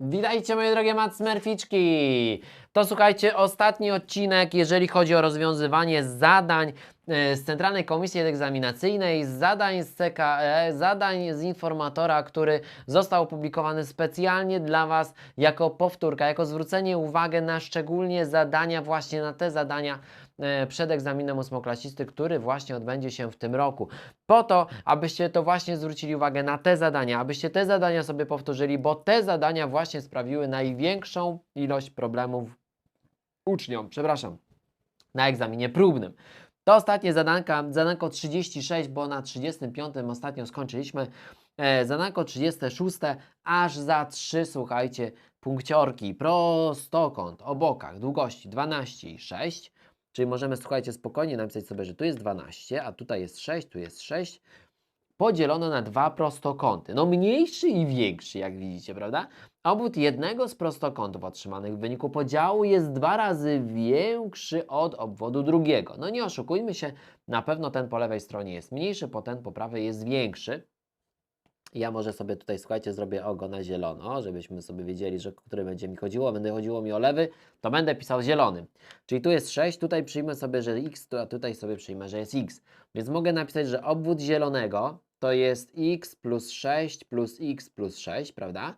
Witajcie moje drogie Matsmerficzki! To słuchajcie, ostatni odcinek, jeżeli chodzi o rozwiązywanie zadań e, z Centralnej Komisji Egzaminacyjnej, zadań z CKE, zadań z informatora, który został opublikowany specjalnie dla Was jako powtórka, jako zwrócenie uwagi na szczególnie zadania, właśnie na te zadania e, przed egzaminem ósmoklasisty, który właśnie odbędzie się w tym roku. Po to, abyście to właśnie zwrócili uwagę na te zadania, abyście te zadania sobie powtórzyli, bo te zadania właśnie sprawiły największą ilość problemów uczniom, przepraszam, na egzaminie próbnym. To ostatnie zadanka, zadanko 36, bo na 35 ostatnio skończyliśmy. E, zadanko 36, aż za 3, słuchajcie, punkciorki, prostokąt o bokach, długości 12 i 6. Czyli możemy, słuchajcie, spokojnie napisać sobie, że tu jest 12, a tutaj jest 6, tu jest 6. Podzielono na dwa prostokąty. No mniejszy i większy, jak widzicie, prawda? Obwód jednego z prostokątów otrzymanych w wyniku podziału jest dwa razy większy od obwodu drugiego. No nie oszukujmy się, na pewno ten po lewej stronie jest mniejszy, po ten po prawej jest większy. Ja może sobie tutaj, słuchajcie, zrobię ogo na zielono, żebyśmy sobie wiedzieli, że który będzie mi chodziło. Będę chodziło mi o lewy, to będę pisał zielonym. Czyli tu jest 6, tutaj przyjmę sobie, że x, a tutaj sobie przyjmę, że jest x. Więc mogę napisać, że obwód zielonego to jest x plus 6 plus x plus 6, prawda?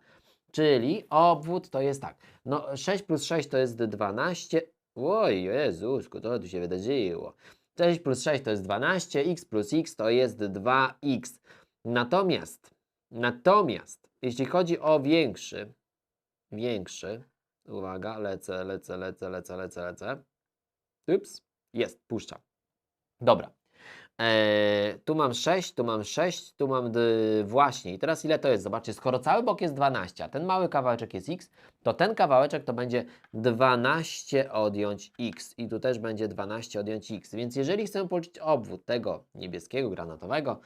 Czyli obwód to jest tak. No 6 plus 6 to jest 12. Oj, Jezusku, to tu się wydarzyło. 6 plus 6 to jest 12, x plus x to jest 2x. Natomiast, natomiast, jeśli chodzi o większy, większy, uwaga, lecę, lecę, lecę, lecę, lecę, lecę. Ups, jest, puszczam. Dobra. Eee, tu mam 6, tu mam 6, tu mam właśnie. I teraz ile to jest? Zobaczcie, skoro cały bok jest 12, a ten mały kawałeczek jest x, to ten kawałeczek to będzie 12 odjąć x. I tu też będzie 12 odjąć x. Więc jeżeli chcę policzyć obwód tego niebieskiego, granatowego,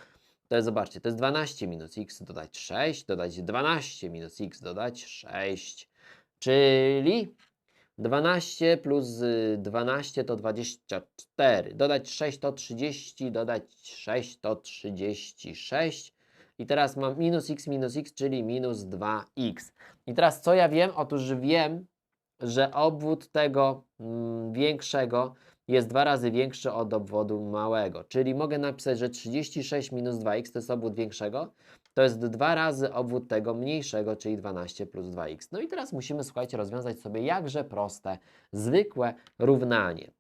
to jest, zobaczcie, to jest 12 minus x dodać 6, dodać 12 minus x dodać 6. Czyli 12 plus y, 12 to 24. Dodać 6 to 30, dodać 6 to 36. I teraz mam minus x minus x, czyli minus 2x. I teraz co ja wiem? Otóż wiem, że obwód tego mm, większego jest dwa razy większy od obwodu małego. Czyli mogę napisać, że 36 minus 2x to jest obwód większego. To jest dwa razy obwód tego mniejszego, czyli 12 plus 2x. No i teraz musimy, słuchajcie, rozwiązać sobie jakże proste, zwykłe równanie.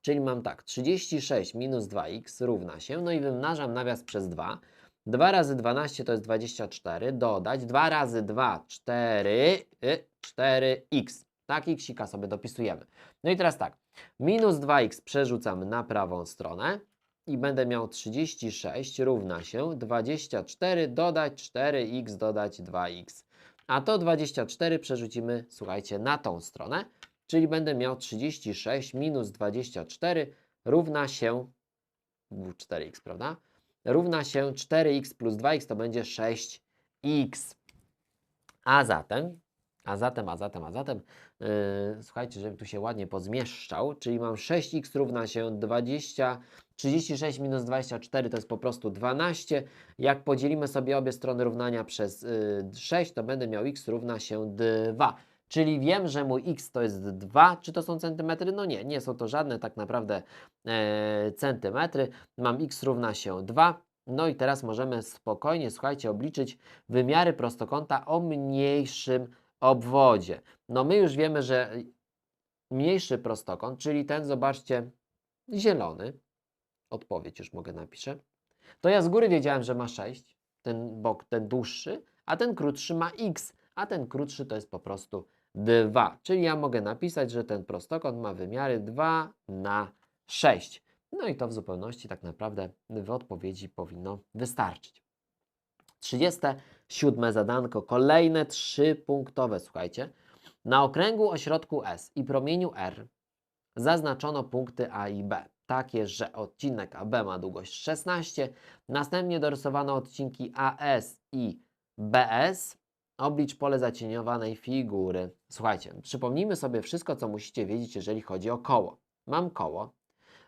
Czyli mam tak, 36 minus 2x równa się, no i wymnażam nawias przez 2. 2 razy 12 to jest 24, dodać 2 razy 2, 4, y, 4x. Tak, xika sobie dopisujemy. No i teraz tak, minus 2x przerzucamy na prawą stronę i będę miał 36 równa się 24 dodać 4x dodać 2x. A to 24 przerzucimy, słuchajcie, na tą stronę, czyli będę miał 36 minus 24 równa się 4x, prawda? Równa się 4x plus 2x to będzie 6x. A zatem, a zatem, a zatem, a zatem, yy, słuchajcie, żebym tu się ładnie pozmieszczał, czyli mam 6x równa się 20, 36 minus 24 to jest po prostu 12. Jak podzielimy sobie obie strony równania przez y, 6, to będę miał x równa się 2. Czyli wiem, że mój x to jest 2. Czy to są centymetry? No nie, nie są to żadne tak naprawdę e, centymetry. Mam x równa się 2. No i teraz możemy spokojnie, słuchajcie, obliczyć wymiary prostokąta o mniejszym obwodzie. No my już wiemy, że mniejszy prostokąt, czyli ten, zobaczcie, zielony, odpowiedź już mogę napiszę, to ja z góry wiedziałem, że ma 6, ten bok, ten dłuższy, a ten krótszy ma x, a ten krótszy to jest po prostu 2. Czyli ja mogę napisać, że ten prostokąt ma wymiary 2 na 6. No i to w zupełności tak naprawdę w odpowiedzi powinno wystarczyć. 37 zadanko, kolejne trzypunktowe, słuchajcie. Na okręgu o środku S i promieniu R zaznaczono punkty A i B. Takie, że odcinek AB ma długość 16, następnie dorysowano odcinki AS i BS. Oblicz pole zacieniowanej figury. Słuchajcie, przypomnijmy sobie wszystko, co musicie wiedzieć, jeżeli chodzi o koło. Mam koło.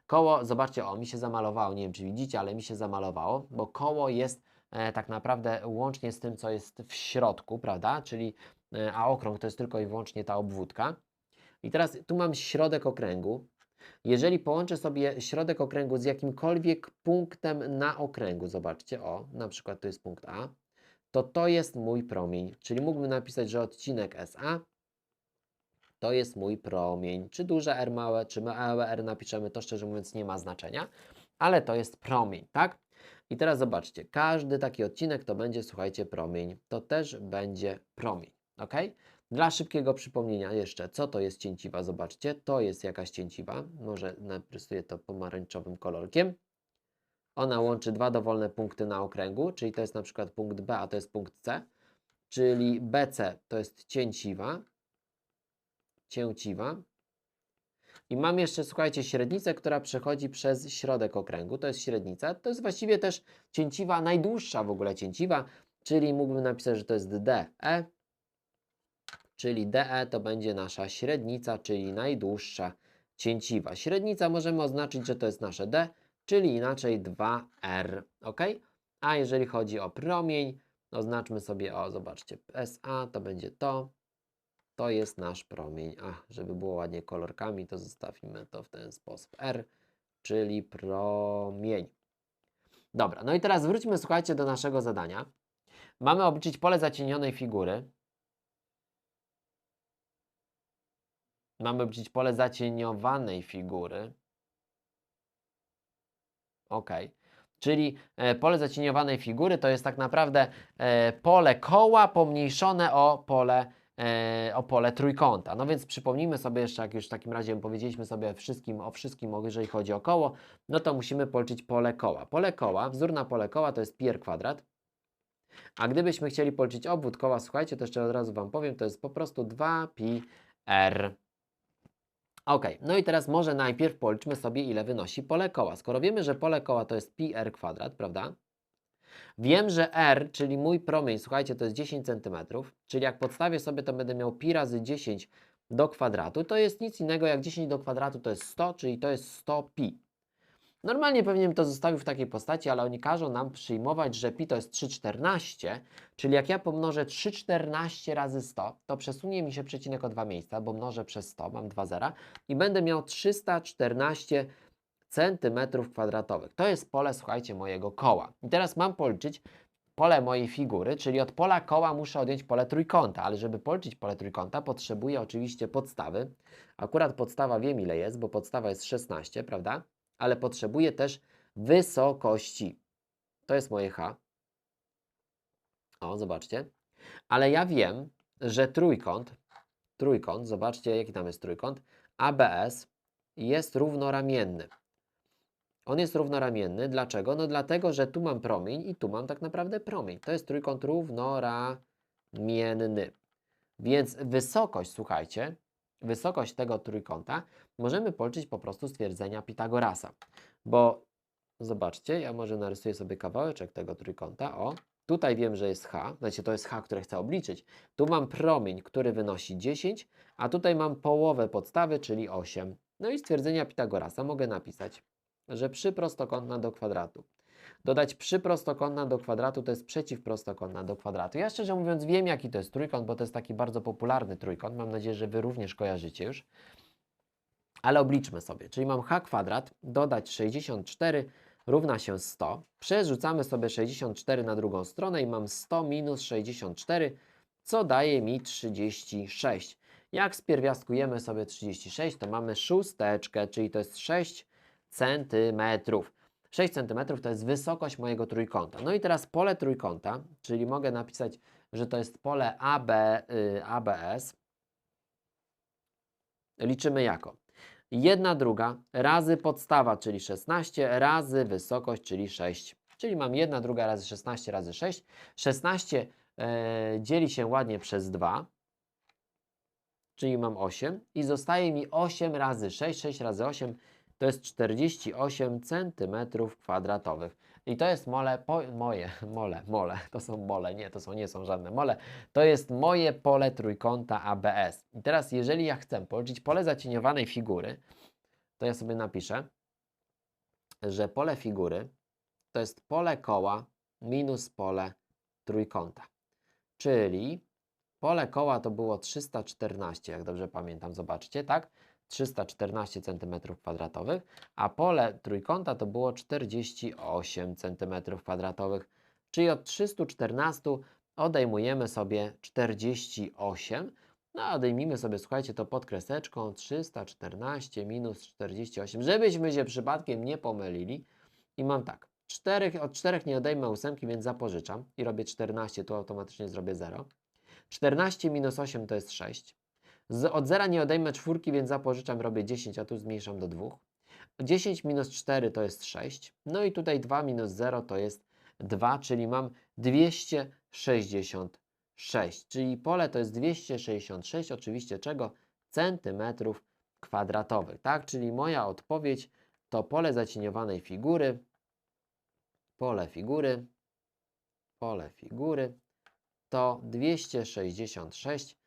Koło, zobaczcie, o, mi się zamalowało, nie wiem, czy widzicie, ale mi się zamalowało, bo koło jest tak naprawdę łącznie z tym, co jest w środku, prawda? Czyli, e, a okrąg to jest tylko i wyłącznie ta obwódka. I teraz tu mam środek okręgu. Jeżeli połączę sobie środek okręgu z jakimkolwiek punktem na okręgu, zobaczcie, o, na przykład to jest punkt A, to to jest mój promień. Czyli mógłbym napisać, że odcinek SA to jest mój promień. Czy duże R małe, czy małe R napiszemy, to szczerze mówiąc nie ma znaczenia, ale to jest promień, tak? I teraz zobaczcie, każdy taki odcinek to będzie, słuchajcie, promień. To też będzie promień, ok? Dla szybkiego przypomnienia jeszcze, co to jest cięciwa, zobaczcie, to jest jakaś cięciwa, może narysuję to pomarańczowym kolorkiem. Ona łączy dwa dowolne punkty na okręgu, czyli to jest na przykład punkt B, a to jest punkt C, czyli BC to jest cięciwa, cięciwa. I mam jeszcze, słuchajcie, średnicę, która przechodzi przez środek okręgu. To jest średnica. To jest właściwie też cięciwa, najdłuższa w ogóle cięciwa, czyli mógłbym napisać, że to jest DE. Czyli DE to będzie nasza średnica, czyli najdłuższa cięciwa. Średnica możemy oznaczyć, że to jest nasze D, czyli inaczej 2R. ok? A jeżeli chodzi o promień, oznaczmy sobie, o zobaczcie, SA to będzie to, to jest nasz promień. A, żeby było ładnie kolorkami, to zostawimy to w ten sposób. R, czyli promień. Dobra, no i teraz wróćmy, słuchajcie, do naszego zadania. Mamy obliczyć pole zacienionej figury. Mamy obliczyć pole zacieniowanej figury. Ok. Czyli e, pole zacieniowanej figury to jest tak naprawdę e, pole koła pomniejszone o pole o pole trójkąta. No więc przypomnijmy sobie jeszcze, jak już w takim razie powiedzieliśmy sobie wszystkim, o wszystkim, jeżeli chodzi o koło, no to musimy policzyć pole koła. Pole koła, wzór na pole koła to jest pi r kwadrat. A gdybyśmy chcieli policzyć obwód koła, słuchajcie, to jeszcze od razu Wam powiem, to jest po prostu 2pi r. Ok, no i teraz może najpierw policzmy sobie, ile wynosi pole koła. Skoro wiemy, że pole koła to jest pi r kwadrat, prawda? Wiem, że r, czyli mój promień, słuchajcie, to jest 10 cm, czyli jak podstawię sobie, to będę miał pi razy 10 do kwadratu. To jest nic innego jak 10 do kwadratu to jest 100, czyli to jest 100 pi. Normalnie pewnie bym to zostawił w takiej postaci, ale oni każą nam przyjmować, że pi to jest 3,14, czyli jak ja pomnożę 3,14 razy 100, to przesunie mi się przecinek o dwa miejsca, bo mnożę przez 100, mam dwa zera i będę miał 314 centymetrów kwadratowych. To jest pole, słuchajcie, mojego koła. I teraz mam policzyć pole mojej figury, czyli od pola koła muszę odjąć pole trójkąta, ale żeby policzyć pole trójkąta potrzebuję oczywiście podstawy. Akurat podstawa wiem ile jest, bo podstawa jest 16, prawda? Ale potrzebuję też wysokości. To jest moje H. O, zobaczcie. Ale ja wiem, że trójkąt, trójkąt, zobaczcie jaki tam jest trójkąt, ABS jest równoramienny. On jest równoramienny. Dlaczego? No dlatego, że tu mam promień i tu mam tak naprawdę promień. To jest trójkąt równoramienny. Więc wysokość, słuchajcie, wysokość tego trójkąta możemy policzyć po prostu stwierdzenia Pitagorasa. Bo zobaczcie, ja może narysuję sobie kawałeczek tego trójkąta. O, tutaj wiem, że jest h, znaczy to jest h, które chcę obliczyć. Tu mam promień, który wynosi 10, a tutaj mam połowę podstawy, czyli 8. No i stwierdzenia Pitagorasa mogę napisać że przyprostokątna do kwadratu. Dodać przyprostokątna do kwadratu to jest przeciwprostokątna do kwadratu. Ja szczerze mówiąc wiem jaki to jest trójkąt, bo to jest taki bardzo popularny trójkąt. Mam nadzieję, że Wy również kojarzycie już. Ale obliczmy sobie. Czyli mam h kwadrat, dodać 64 równa się 100. Przerzucamy sobie 64 na drugą stronę i mam 100 minus 64, co daje mi 36. Jak spierwiastkujemy sobie 36, to mamy szósteczkę, czyli to jest 6 centymetrów. 6 cm to jest wysokość mojego trójkąta. No i teraz pole trójkąta, czyli mogę napisać, że to jest pole AB, y, ABS. Liczymy jako 1 druga razy podstawa, czyli 16, razy wysokość, czyli 6. Czyli mam 1 druga razy 16 razy 6. 16 e, dzieli się ładnie przez 2, czyli mam 8 i zostaje mi 8 razy 6, 6 razy 8 to jest 48 cm kwadratowych. I to jest mole, po, moje, mole, mole, to są mole, nie, to są, nie są żadne mole. To jest moje pole trójkąta ABS. I teraz, jeżeli ja chcę policzyć pole zacieniowanej figury, to ja sobie napiszę, że pole figury to jest pole koła minus pole trójkąta. Czyli pole koła to było 314, jak dobrze pamiętam, zobaczcie, tak? 314 cm2, a pole trójkąta to było 48 cm2. Czyli od 314 odejmujemy sobie 48. No, odejmijmy sobie, słuchajcie, to pod kreseczką 314 minus 48, żebyśmy się przypadkiem nie pomylili. I mam tak, 4, od 4 nie odejmę ósemki, więc zapożyczam i robię 14, tu automatycznie zrobię 0. 14 minus 8 to jest 6. Z, od 0 nie odejmę czwórki, więc zapożyczam, robię 10, a tu zmniejszam do 2. 10 minus 4 to jest 6. No i tutaj 2 minus 0 to jest 2, czyli mam 266. Czyli pole to jest 266, oczywiście czego? Centymetrów kwadratowych, tak? Czyli moja odpowiedź to pole zacieniowanej figury, pole figury, pole figury to 266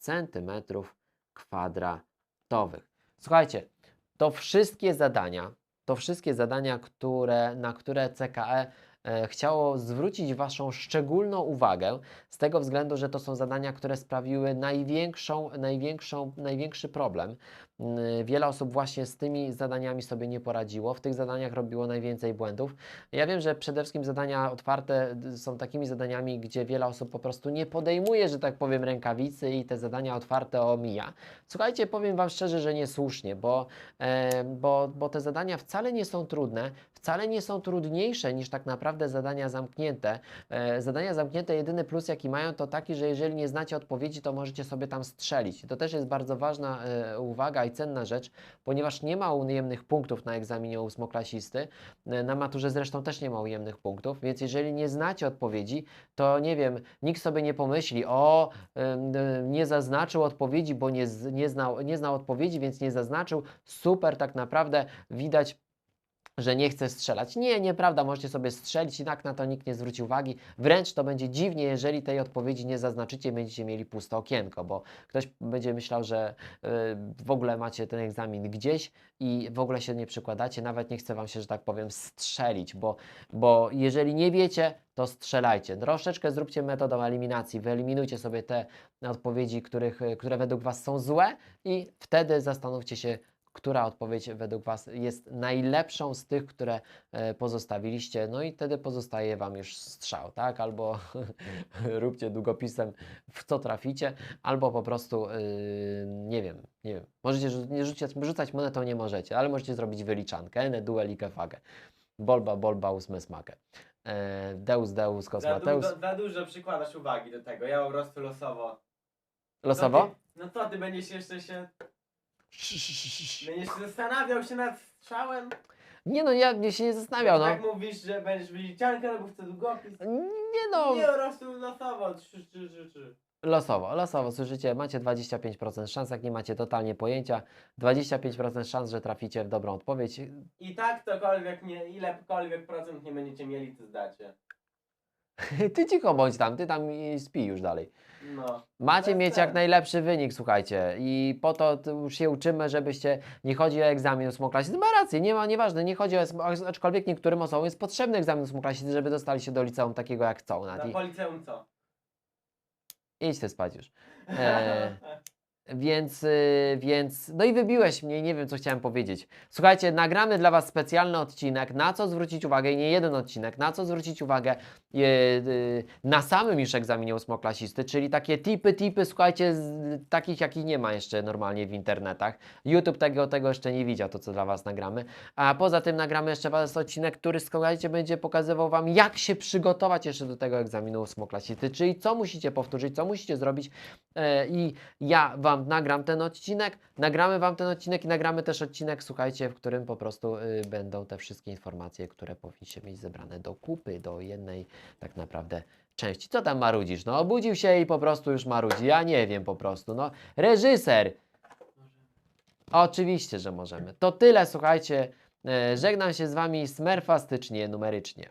centymetrów kwadratowych. Słuchajcie, to wszystkie zadania, to wszystkie zadania, które, na które CKE e, chciało zwrócić Waszą szczególną uwagę, z tego względu, że to są zadania, które sprawiły największą, największą, największy problem. Mm, Wiele osób właśnie z tymi zadaniami sobie nie poradziło, w tych zadaniach robiło najwięcej błędów. Ja wiem, że przede wszystkim zadania otwarte d- są takimi zadaniami, gdzie wiele osób po prostu nie podejmuje, że tak powiem, rękawicy i te zadania otwarte omija. Słuchajcie, powiem Wam szczerze, że niesłusznie, bo, e, bo, bo te zadania wcale nie są trudne, wcale nie są trudniejsze niż tak naprawdę zadania zamknięte. E, zadania zamknięte, jedyny plus jaki mają, to taki, że jeżeli nie znacie odpowiedzi, to możecie sobie tam strzelić. To też jest bardzo ważna e, uwaga i cenna rzecz, ponieważ nie ma ujemnych punktów na egzaminie ósmoklasisty. E, Na maturze zresztą też nie ma ujemnych punktów, więc jeżeli nie znacie odpowiedzi, to nie wiem, nikt sobie nie pomyśli, o, y, nie zaznaczył odpowiedzi, bo nie, nie, znał, nie znał odpowiedzi, więc nie zaznaczył. Super, tak naprawdę widać że nie chce strzelać. Nie, nieprawda, możecie sobie strzelić i tak na to nikt nie zwróci uwagi. Wręcz to będzie dziwnie, jeżeli tej odpowiedzi nie zaznaczycie, będziecie mieli puste okienko, bo ktoś będzie myślał, że y, w ogóle macie ten egzamin gdzieś i w ogóle się nie przykładacie, nawet nie chce Wam się, że tak powiem, strzelić, bo, bo jeżeli nie wiecie, to strzelajcie. Troszeczkę zróbcie metodą eliminacji, wyeliminujcie sobie te odpowiedzi, których, które według Was są złe i wtedy zastanówcie się, która odpowiedź według Was jest najlepszą z tych, które e, pozostawiliście. No i wtedy pozostaje Wam już strzał, tak? Albo róbcie długopisem, w co traficie, albo po prostu, yy, nie wiem, nie wiem. Możecie nie rzucać, rzucać monetą, nie możecie, ale możecie zrobić wyliczankę. Ene, duel i kefagę. Bolba, bolba, ósme smakę. E, Deus, deus, Za, kosmateus. du za dużo przykładasz uwagi do tego, ja po prostu losowo. Losowo? No, ty, no to ty będziesz jeszcze się. Będziesz zastanawiał się nad strzałem? Nie no, ja mnie się nie zastanawiał, no. Tak mówisz, że będziesz wyliczankę albo chcę długopis. Nie no, Nie prostu losowo. Trzy, trzy, trzy, trzy. Losowo, losowo, słyszycie, macie 25% szans, jak nie macie totalnie pojęcia, 25% szans, że traficie w dobrą odpowiedź. I tak tokolwiek nie, ilekolwiek procent nie będziecie mieli, to zdacie. Ty cicho bądź tam, ty tam i spij już dalej. No. Macie Bez mieć sensu. jak najlepszy wynik, słuchajcie, i po to już się uczymy, żebyście, nie chodzi o egzamin ósmoklasisty, ma rację, nie ma, nieważne, nie chodzi o, aczkolwiek niektórym osobom jest potrzebny egzamin ósmoklasisty, żeby dostali się do liceum takiego jak chcą. Na Nati. policeum co? Idź ty spać już. E, Więc, y, więc, no i wybiłeś mnie, nie wiem co chciałem powiedzieć. Słuchajcie, nagramy dla Was specjalny odcinek, na co zwrócić uwagę, i nie jeden odcinek, na co zwrócić uwagę y, y, na samym już egzaminie ósmoklasisty, czyli takie tipy, tipy, słuchajcie, z, takich jakich nie ma jeszcze normalnie w internetach. YouTube tego, tego jeszcze nie widział, to co dla Was nagramy. A poza tym nagramy jeszcze Was odcinek, który słuchajcie, będzie pokazywał Wam, jak się przygotować jeszcze do tego egzaminu ósmoklasisty, czyli co musicie powtórzyć, co musicie zrobić e, i ja Wam nagram ten odcinek, nagramy Wam ten odcinek i nagramy też odcinek, słuchajcie, w którym po prostu y, będą te wszystkie informacje, które powinniście mieć zebrane do kupy, do jednej tak naprawdę części. Co tam marudzisz? No obudził się i po prostu już marudzi. Ja nie wiem po prostu. No reżyser, oczywiście, że możemy. To tyle, słuchajcie. E, Żegnam się z Wami smerfastycznie, numerycznie.